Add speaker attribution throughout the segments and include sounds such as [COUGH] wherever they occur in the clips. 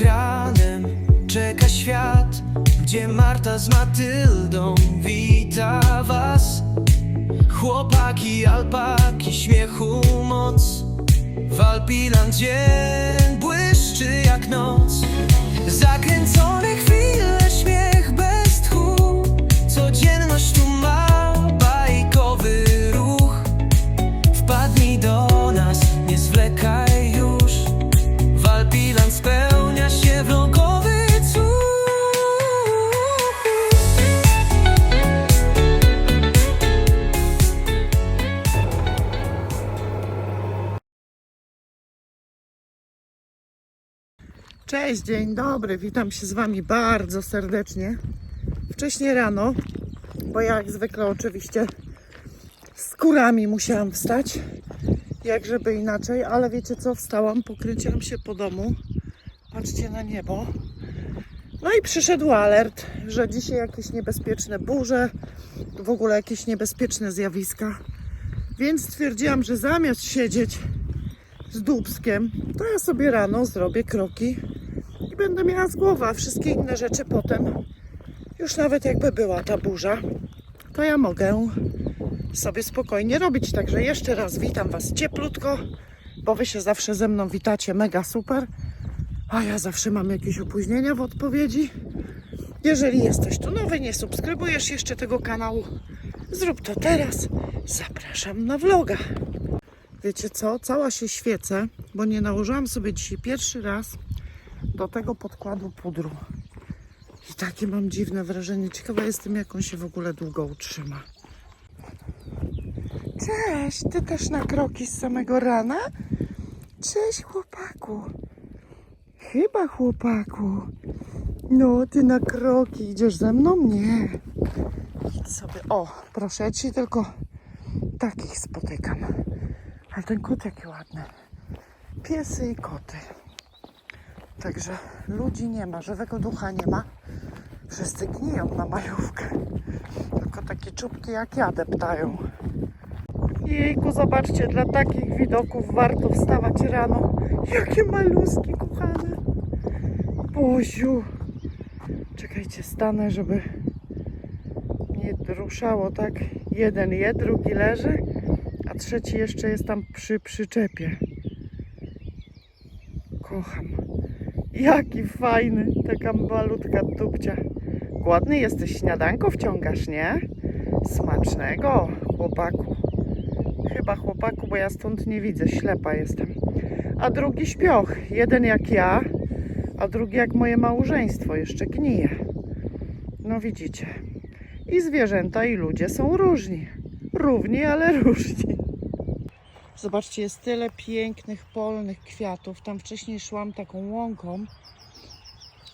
Speaker 1: ekranem czeka świat, gdzie Marta z Matyldą wita was. Chłopaki, alpaki, śmiechu moc. W Alpiland dzień błyszczy jak noc. Zakręcone chwile,
Speaker 2: Cześć, dzień dobry, witam się z Wami bardzo serdecznie. Wcześniej rano, bo ja jak zwykle oczywiście z kurami musiałam wstać, jak żeby inaczej, ale wiecie co, wstałam, pokręciłam się po domu, patrzcie na niebo. No i przyszedł alert, że dzisiaj jakieś niebezpieczne burze, w ogóle jakieś niebezpieczne zjawiska. Więc stwierdziłam, że zamiast siedzieć z dubskiem, to ja sobie rano zrobię kroki będę miała z głowy, a wszystkie inne rzeczy potem, już nawet jakby była ta burza, to ja mogę sobie spokojnie robić. Także jeszcze raz witam Was cieplutko, bo Wy się zawsze ze mną witacie mega super, a ja zawsze mam jakieś opóźnienia w odpowiedzi. Jeżeli jesteś tu nowy, nie subskrybujesz jeszcze tego kanału, zrób to teraz. Zapraszam na vloga. Wiecie co? Cała się świecę, bo nie nałożyłam sobie dzisiaj pierwszy raz do tego podkładu pudru. I takie mam dziwne wrażenie. Ciekawa jestem, jak on się w ogóle długo utrzyma. Cześć, ty też na kroki z samego rana? Cześć, chłopaku. Chyba chłopaku. No, ty na kroki idziesz ze mną? Nie. Idź sobie. O, proszę, ja dzisiaj tylko takich spotykam. Ale ten kot jaki ładny. Piesy i koty. Także ludzi nie ma, żywego ducha nie ma. Wszyscy gniją na majówkę. Tylko takie czubki jak ja deptają. Jejku, zobaczcie, dla takich widoków warto wstawać rano. Jakie maluski, kochane. Boziu. Czekajcie, stanę, żeby nie ruszało tak. Jeden je, drugi leży, a trzeci jeszcze jest tam przy przyczepie. Kocham. Jaki fajny, taka malutka dupcia. Głodny jesteś, śniadanko wciągasz, nie? Smacznego, chłopaku. Chyba chłopaku, bo ja stąd nie widzę, ślepa jestem. A drugi śpioch, jeden jak ja, a drugi jak moje małżeństwo, jeszcze gnije. No widzicie. I zwierzęta, i ludzie są różni. Równi, ale [LAUGHS] różni. Zobaczcie, jest tyle pięknych polnych kwiatów. Tam wcześniej szłam taką łąką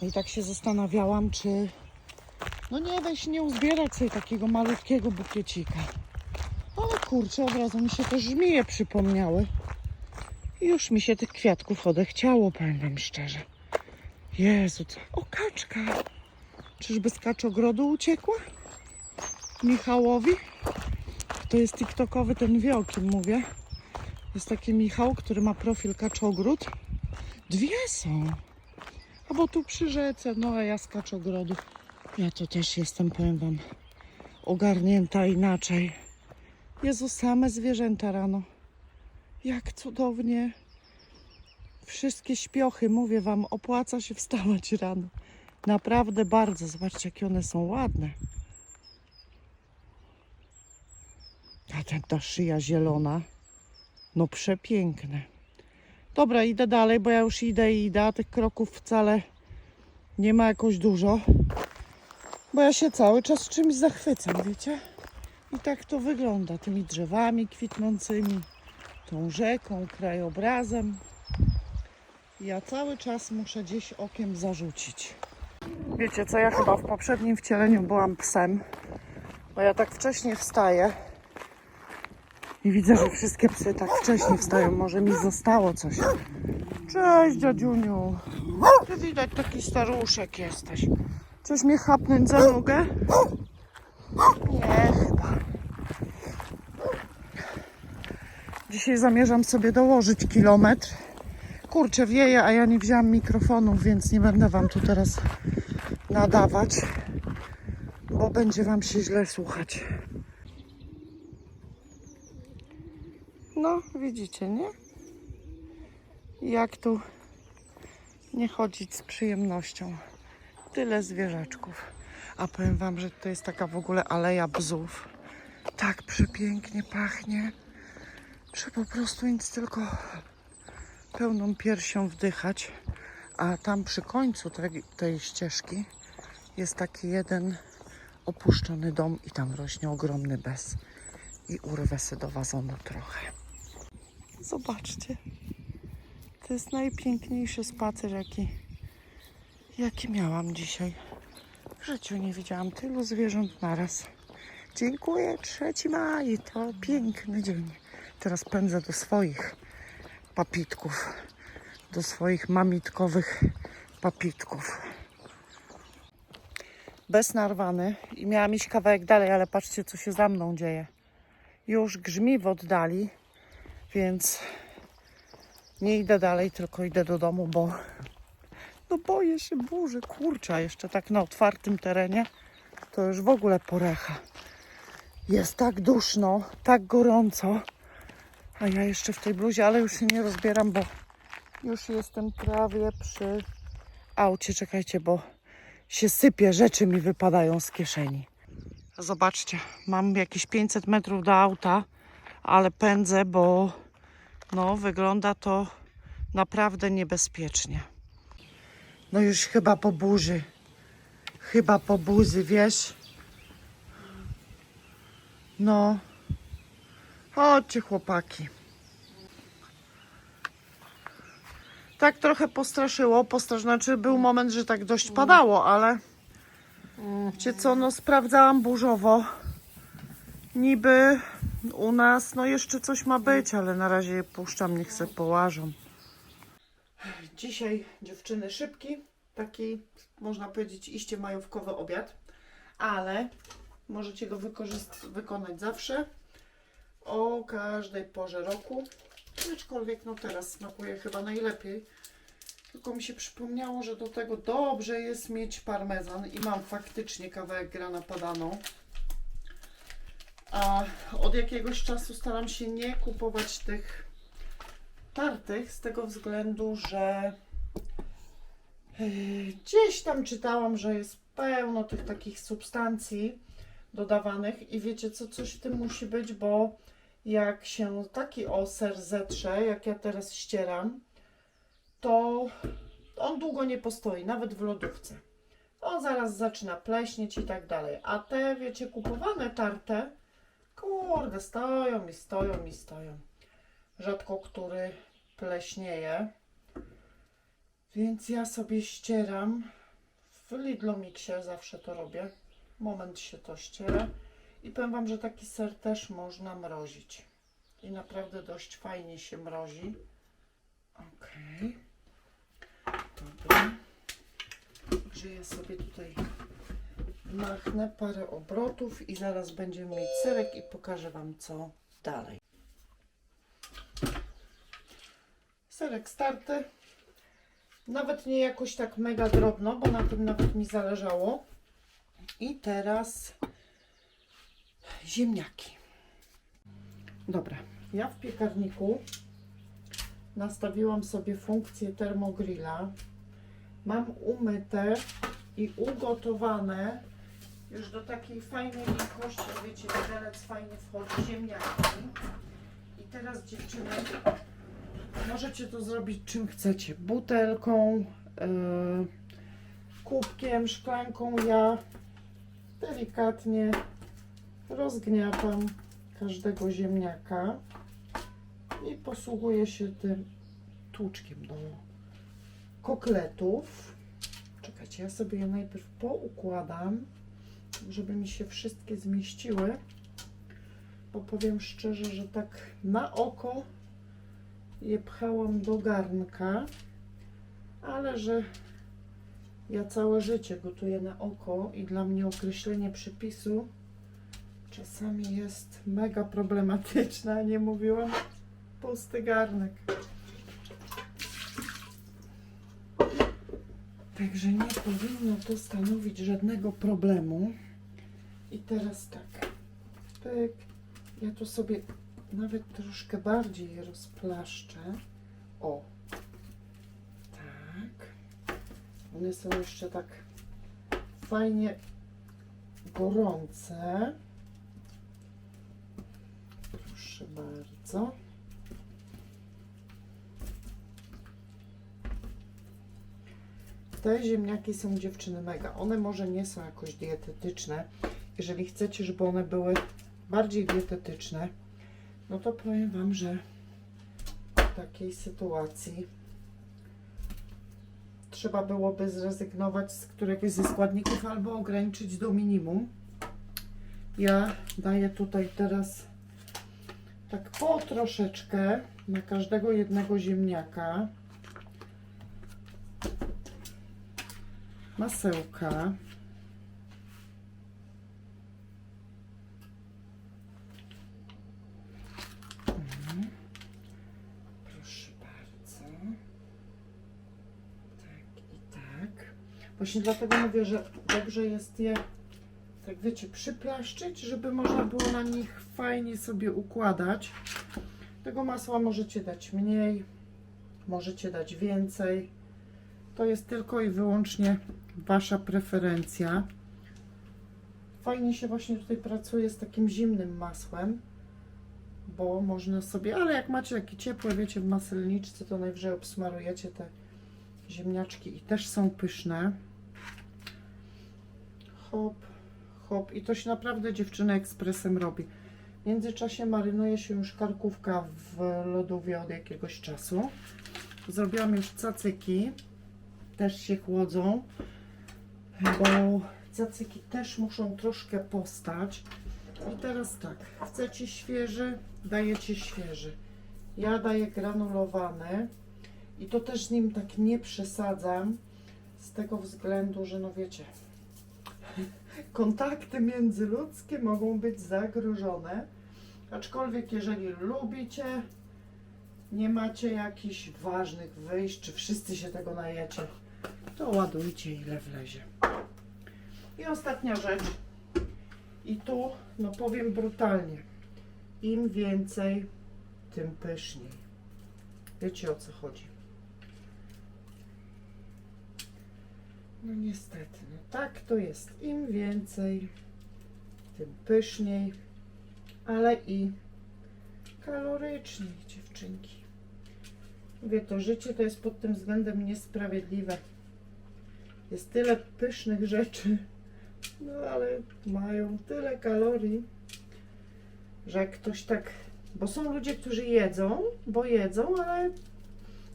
Speaker 2: i tak się zastanawiałam, czy no nie weź nie uzbierać sobie takiego malutkiego bukiecika. Ale kurczę, od razu mi się te żmije przypomniały. I już mi się tych kwiatków odechciało, powiem wam szczerze. Jezu, co? O, kaczka! Czyżby z kaczogrodu uciekła? Michałowi? To jest tiktokowy, ten wie o kim mówię. Jest taki Michał, który ma profil kaczogród. Dwie są. A bo tu przy rzece, no a ja z kaczogrodu. Ja to też jestem, powiem wam, ogarnięta inaczej. Jezu, same zwierzęta rano. Jak cudownie. Wszystkie śpiochy, mówię wam, opłaca się wstawać rano. Naprawdę bardzo. Zobaczcie, jakie one są ładne. A ta szyja zielona. No przepiękne. Dobra, idę dalej, bo ja już idę i idę, a tych kroków wcale nie ma jakoś dużo. Bo ja się cały czas czymś zachwycam, wiecie? I tak to wygląda, tymi drzewami kwitnącymi, tą rzeką, krajobrazem. Ja cały czas muszę gdzieś okiem zarzucić. Wiecie co, ja chyba w poprzednim wcieleniu byłam psem, bo ja tak wcześnie wstaję i widzę, że wszystkie psy tak wcześnie wstają. Może mi zostało coś. Cześć, dziadziuniu. Ty widać taki staruszek jesteś. Chcesz mnie chapnąć za nogę? Nie, chyba. Dzisiaj zamierzam sobie dołożyć kilometr. kurczę, wieje, a ja nie wzięłam mikrofonu, więc nie będę wam tu teraz nadawać, bo będzie wam się źle słuchać. No, widzicie, nie? Jak tu nie chodzić z przyjemnością. Tyle zwierzaczków. A powiem wam, że to jest taka w ogóle aleja bzów. Tak przepięknie pachnie, że po prostu nic tylko pełną piersią wdychać. A tam przy końcu tej, tej ścieżki jest taki jeden opuszczony dom i tam rośnie ogromny bez. I urwę se do wazonu trochę. Zobaczcie. To jest najpiękniejszy spacer, jaki, jaki miałam dzisiaj. W życiu nie widziałam tylu zwierząt naraz. Dziękuję, 3 maj, to piękny dzień. Teraz pędzę do swoich papitków, do swoich mamitkowych papitków. Bez narwany i miałam iść kawałek dalej, ale patrzcie, co się za mną dzieje. Już grzmi w oddali, więc nie idę dalej, tylko idę do domu, bo no boję się burzy, kurczę, a jeszcze tak na otwartym terenie to już w ogóle porecha. Jest tak duszno, tak gorąco, a ja jeszcze w tej bluzie, ale już się nie rozbieram, bo już jestem prawie przy aucie. Czekajcie, bo się sypie, rzeczy mi wypadają z kieszeni. Zobaczcie, mam jakieś 500 metrów do auta, ale pędzę, bo no, wygląda to naprawdę niebezpiecznie. No już chyba po burzy. Chyba po burzy, wiesz? No. Chodźcie, chłopaki. Tak trochę postraszyło. Postrasz, znaczy był moment, że tak dość padało, ale wiecie co, no sprawdzałam burzowo. Niby u nas, no jeszcze coś ma być, ale na razie je puszczam, niech se połażą. Dzisiaj dziewczyny szybki, taki można powiedzieć iście majówkowy obiad, ale możecie go wykonać zawsze, o każdej porze roku, aczkolwiek no teraz smakuje chyba najlepiej. Tylko mi się przypomniało, że do tego dobrze jest mieć parmezan i mam faktycznie kawałek grana padaną. A od jakiegoś czasu staram się nie kupować tych tartych z tego względu, że yy, gdzieś tam czytałam, że jest pełno tych takich substancji dodawanych i wiecie co, coś w tym musi być, bo jak się taki oser zetrze, jak ja teraz ścieram, to on długo nie postoi, nawet w lodówce. On zaraz zaczyna pleśnieć i tak dalej. A te, wiecie, kupowane tarte, kurde, stoją i stoją i stoją. Rzadko który pleśnieje. Więc ja sobie ścieram. W Lidlomixie zawsze to robię. Moment się to ściera. I powiem Wam, że taki ser też można mrozić. I naprawdę dość fajnie się mrozi. Okej. Dobra. Także ja sobie tutaj machnę parę obrotów i zaraz będziemy mieć serek i pokażę Wam co dalej. Serek starty. Nawet nie jakoś tak mega drobno, bo na tym nawet mi zależało. I teraz ziemniaki. Dobra, ja w piekarniku nastawiłam sobie funkcję termogrilla. Mam umyte i ugotowane już do takiej fajnej miękkości, wiecie, widelec fajnie wchodzi, ziemniaki. I teraz dziewczyny, możecie to zrobić czym chcecie. Butelką, yy, kubkiem, szklanką. Ja delikatnie rozgniatam każdego ziemniaka i posługuję się tym tłuczkiem do kokletów. Czekajcie, ja sobie je najpierw poukładam, żeby mi się wszystkie zmieściły. Bo powiem szczerze, że tak na oko je pchałam do garnka, ale że ja całe życie gotuję na oko i dla mnie określenie przepisu czasami jest mega problematyczne, nie mówiłam pusty garnek. Także nie powinno to stanowić żadnego problemu. I teraz tak. Pyk. Ja tu sobie nawet troszkę bardziej je rozplaszczę. O. Tak. One są jeszcze tak fajnie gorące. Proszę bardzo. Te ziemniaki są dziewczyny mega. One może nie są jakoś dietetyczne. Jeżeli chcecie, żeby one były bardziej dietetyczne, no to powiem Wam, że w takiej sytuacji trzeba byłoby zrezygnować z któregoś ze składników albo ograniczyć do minimum. Ja daję tutaj teraz tak po troszeczkę na każdego jednego ziemniaka masełka. Mhm. Proszę bardzo. Tak i tak. Właśnie dlatego mówię, że dobrze jest je, tak wiecie, przyplaszczyć, żeby można było na nich fajnie sobie układać. Tego masła możecie dać mniej, możecie dać więcej. To jest tylko i wyłącznie Wasza preferencja. Fajnie się właśnie tutaj pracuje z takim zimnym masłem, bo można sobie, ale jak macie takie ciepłe, wiecie, w maselniczce, to najwyżej obsmarujecie te ziemniaczki i też są pyszne. Hop, hop. I to się naprawdę dziewczyny ekspresem robi. W międzyczasie marynuje się już karkówka w lodówie od jakiegoś czasu. Zrobiłam już cacyki. Też się chłodzą, bo cacyki też muszą troszkę postać. I teraz tak, chcecie świeży, dajecie świeży. Ja daję granulowany i to też nim tak nie przesadzam z tego względu, że no wiecie, kontakty międzyludzkie mogą być zagrożone. Aczkolwiek jeżeli lubicie, nie macie jakichś ważnych wyjść, czy wszyscy się tego najecie, to ładujcie ile wlezie. I ostatnia rzecz. I tu, no powiem brutalnie, im więcej, tym pyszniej. Wiecie o co chodzi. No niestety, no tak to jest. Im więcej, tym pyszniej, ale i kaloryczniej, dziewczynki. Mówię, to życie to jest pod tym względem niesprawiedliwe. Jest tyle pysznych rzeczy, no ale mają tyle kalorii, że ktoś tak. Bo są ludzie, którzy jedzą, bo jedzą, ale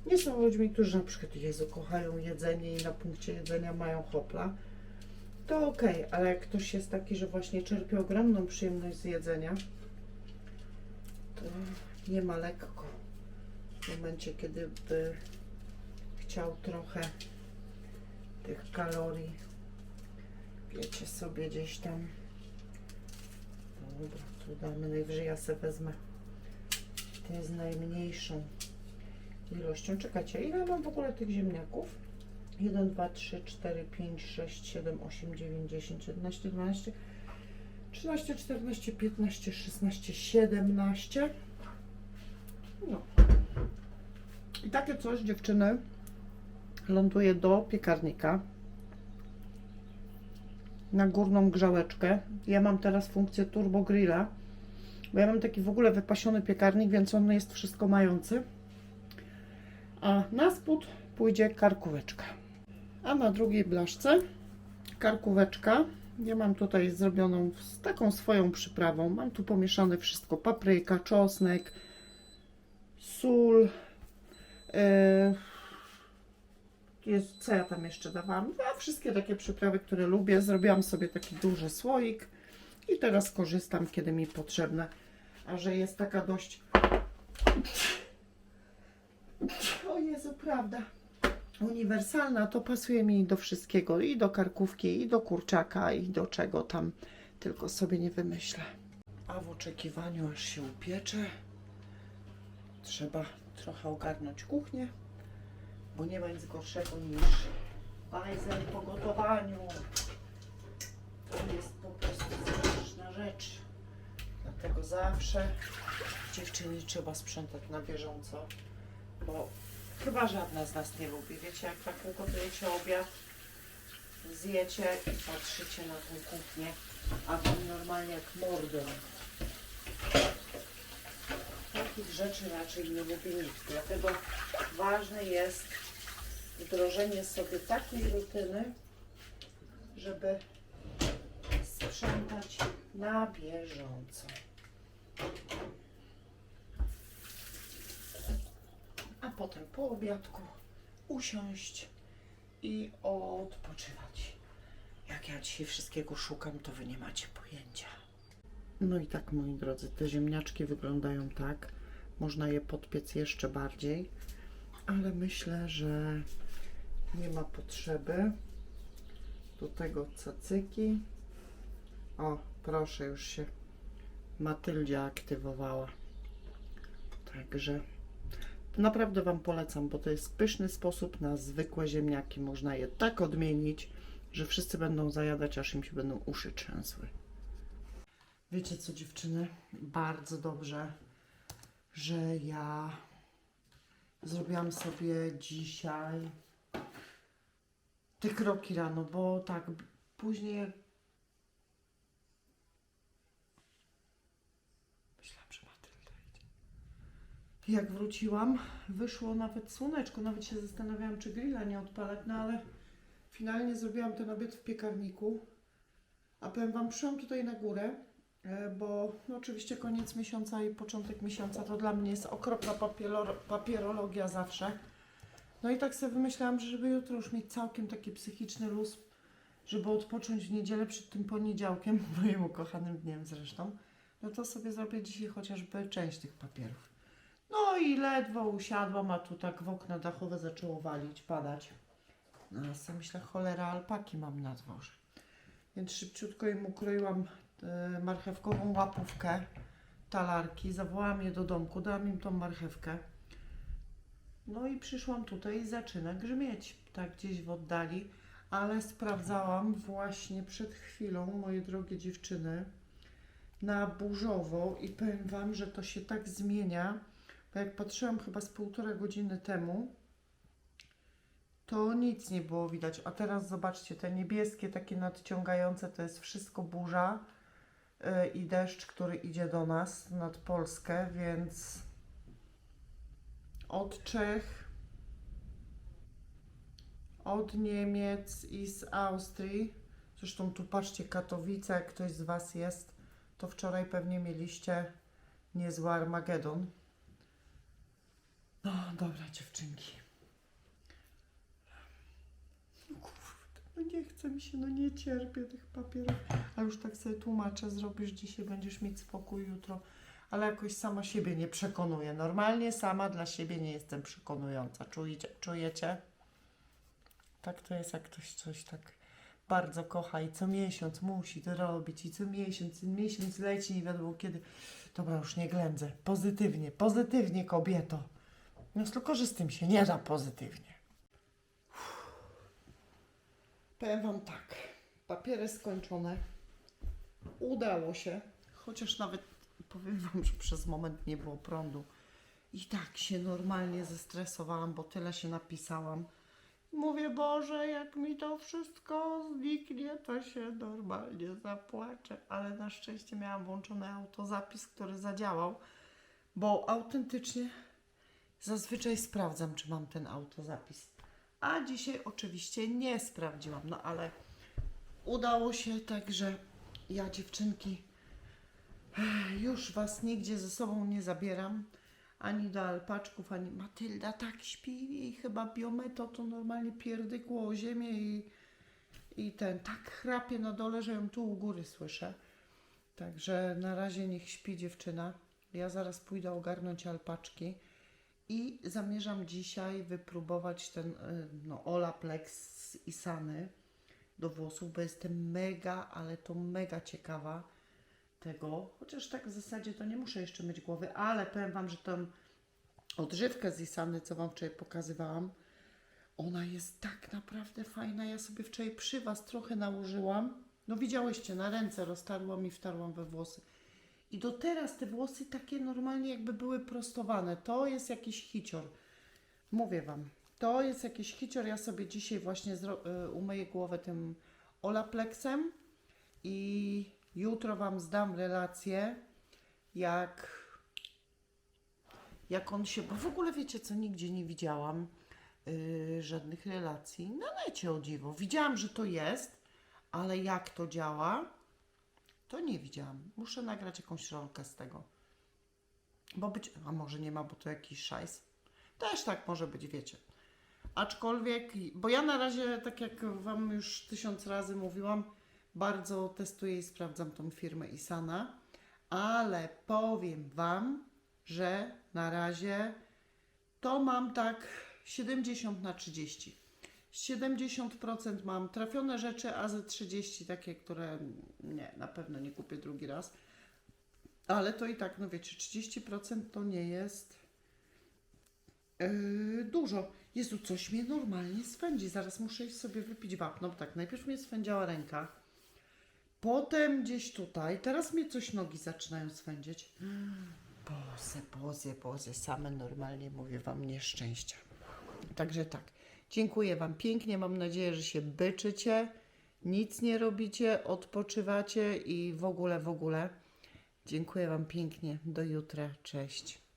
Speaker 2: nie są ludźmi, którzy na przykład Jezu, kochają jedzenie i na punkcie jedzenia mają hopla. To okej, ale jak ktoś jest taki, że właśnie czerpie ogromną przyjemność z jedzenia, to nie ma lekko. W momencie, kiedy by chciał trochę tych kalorii, wiecie sobie gdzieś tam. Dobra, tu damy najwyżej ja sobie wezmę. To z najmniejszą ilością. Czekajcie, ile mam w ogóle tych ziemniaków? 1, 2, 3, 4, 5, 6, 7, 8, 9, 10, 11, 12, 13, 14, 15, 16, 17. No. I takie coś dziewczyny ląduje do piekarnika na górną grzałeczkę. Ja mam teraz funkcję turbo grilla, bo ja mam taki w ogóle wypasiony piekarnik, więc on jest wszystko mający. A na spód pójdzie karkóweczka. A na drugiej blaszce karkóweczka. Ja mam tutaj zrobioną z taką swoją przyprawą. Mam tu pomieszane wszystko: papryka, czosnek, sól. Yy, jest, co ja tam jeszcze dawałam? No, wszystkie takie przyprawy, które lubię. Zrobiłam sobie taki duży słoik i teraz korzystam, kiedy mi potrzebne. A że jest taka dość. Prawda. Uniwersalna, to pasuje mi do wszystkiego. I do karkówki, i do kurczaka, i do czego tam tylko sobie nie wymyślę. A w oczekiwaniu, aż się upiecze, trzeba trochę ogarnąć kuchnię, bo nie ma nic gorszego niż organizer po gotowaniu. To jest po prostu straszna rzecz. Dlatego zawsze dziewczyny trzeba sprzątać na bieżąco, bo chyba żadna z nas nie lubi. Wiecie, jak tak ugotujecie obiad, zjecie i patrzycie na tą kuchnię, a tam normalnie jak mordę. Takich rzeczy raczej nie lubi nikt. Dlatego ważne jest wdrożenie sobie takiej rutyny, żeby sprzątać na bieżąco. A potem po obiadku usiąść i odpoczywać. Jak ja dzisiaj wszystkiego szukam, to wy nie macie pojęcia. No i tak, moi drodzy, te ziemniaczki wyglądają tak. Można je podpiec jeszcze bardziej, ale myślę, że nie ma potrzeby. Do tego cacyki. O, proszę, już się Matyldzia aktywowała. Także naprawdę Wam polecam, bo to jest pyszny sposób na zwykłe ziemniaki. Można je tak odmienić, że wszyscy będą zajadać, aż im się będą uszy trzęsły. Wiecie co, dziewczyny? Bardzo dobrze, że ja zrobiłam sobie dzisiaj te kroki rano, bo tak później jak... Myślałam, że Matylda idzie. Jak wróciłam, wyszło nawet słoneczko, nawet się zastanawiałam, czy grilla nie odpalać, no ale finalnie zrobiłam ten obiad w piekarniku. A powiem Wam, przyszłam tutaj na górę, e, bo no, oczywiście koniec miesiąca i początek miesiąca to dla mnie jest okropna papiero- papierologia zawsze. No i tak sobie wymyślałam, że żeby jutro już mieć całkiem taki psychiczny luz, żeby odpocząć w niedzielę przed tym poniedziałkiem, [LAUGHS] moim ukochanym dniem zresztą, no to sobie zrobię dzisiaj chociażby część tych papierów. No i ledwo usiadłam, a tu tak w okna dachowe zaczęło walić, padać. No a sobie myślę, cholera, alpaki mam na dworze. Więc szybciutko im ukroiłam e, marchewkową łapówkę, talarki, zawołałam je do domku, dałam im tą marchewkę. No i przyszłam tutaj i zaczyna grzmieć, tak gdzieś w oddali, ale sprawdzałam właśnie przed chwilą, moje drogie dziewczyny, na burzowo i powiem Wam, że to się tak zmienia, bo jak patrzyłam chyba z półtora godziny temu, to nic nie było widać. A teraz zobaczcie, te niebieskie, takie nadciągające, to jest wszystko burza yy, i deszcz, który idzie do nas nad Polskę, więc od Czech, od Niemiec i z Austrii. Zresztą tu patrzcie, Katowice, jak ktoś z Was jest, to wczoraj pewnie mieliście niezły Armagedon. No dobra, dziewczynki. No kurde, no nie chce mi się, no nie cierpię tych papierów. A już tak sobie tłumaczę, zrobisz dzisiaj, będziesz mieć spokój jutro. Ale jakoś sama siebie nie przekonuję. Normalnie sama dla siebie nie jestem przekonująca. Czujecie? czujecie? Tak to jest, jak ktoś coś tak bardzo kocha i co miesiąc musi to robić i co miesiąc, i miesiąc leci nie wiadomo kiedy. Dobra, już nie ględzę. Pozytywnie, pozytywnie kobieto. No tylko, że z tym się nie da pozytywnie. Powiem Wam tak. Papiery skończone. Udało się. Chociaż nawet powiem Wam, że przez moment nie było prądu. I tak się normalnie zestresowałam, bo tyle się napisałam. Mówię, Boże, jak mi to wszystko zniknie, to się normalnie zapłaczę. Ale na szczęście miałam włączony autozapis, który zadziałał, bo autentycznie zazwyczaj sprawdzam, czy mam ten autozapis. A dzisiaj oczywiście nie sprawdziłam, no ale udało się, także ja dziewczynki już was nigdzie ze sobą nie zabieram. Ani do alpaczków, ani Matylda tak śpi i chyba biometo to normalnie pierdykło o ziemię i, i ten tak chrapie na dole, że ją tu u góry słyszę. Także na razie niech śpi dziewczyna. Ja zaraz pójdę ogarnąć alpaczki i zamierzam dzisiaj wypróbować ten y, no, Olaplex z Isany do włosów, bo jestem mega, ale to mega ciekawa tego, chociaż tak w zasadzie to nie muszę jeszcze myć głowy, ale powiem Wam, że tą odżywkę z Isany, co Wam wczoraj pokazywałam, Ona jest tak naprawdę fajna. Ja sobie wczoraj przy Was trochę nałożyłam. No widziałyście, na ręce roztarłam i wtarłam we włosy. I do teraz te włosy takie normalnie jakby były prostowane. To jest jakiś hicior. Mówię Wam, to jest jakiś hicior. Ja sobie dzisiaj właśnie y, umyję głowę tym Olaplexem i jutro Wam zdam relację, jak, jak on się, bo w ogóle wiecie co, nigdzie nie widziałam y, żadnych relacji na necie o dziwo. Widziałam, że to jest, ale jak to działa, to nie widziałam. Muszę nagrać jakąś rolkę z tego. Bo być, a może nie ma, bo to jakiś szajs. Też tak może być, wiecie. Aczkolwiek, bo ja na razie, tak jak Wam już tysiąc razy mówiłam, bardzo testuję i sprawdzam tą firmę Isana, ale powiem Wam, że na razie to mam tak 70 na 30. 70% mam trafione rzeczy, a ze 30 takie, które nie, na pewno nie kupię drugi raz. Ale to i tak, no wiecie, 30% to nie jest yy, dużo. Jezu, coś mnie normalnie swędzi. Zaraz muszę iść sobie wypić wapno. Tak, najpierw mnie swędziała ręka, potem gdzieś tutaj. Teraz mnie coś nogi zaczynają swędzić. Boże, boże, boże, same normalnie mówię Wam nieszczęścia. Także tak, dziękuję Wam pięknie. Mam nadzieję, że się byczycie, nic nie robicie, odpoczywacie i w ogóle, w ogóle. Dziękuję Wam pięknie. Do jutra. Cześć.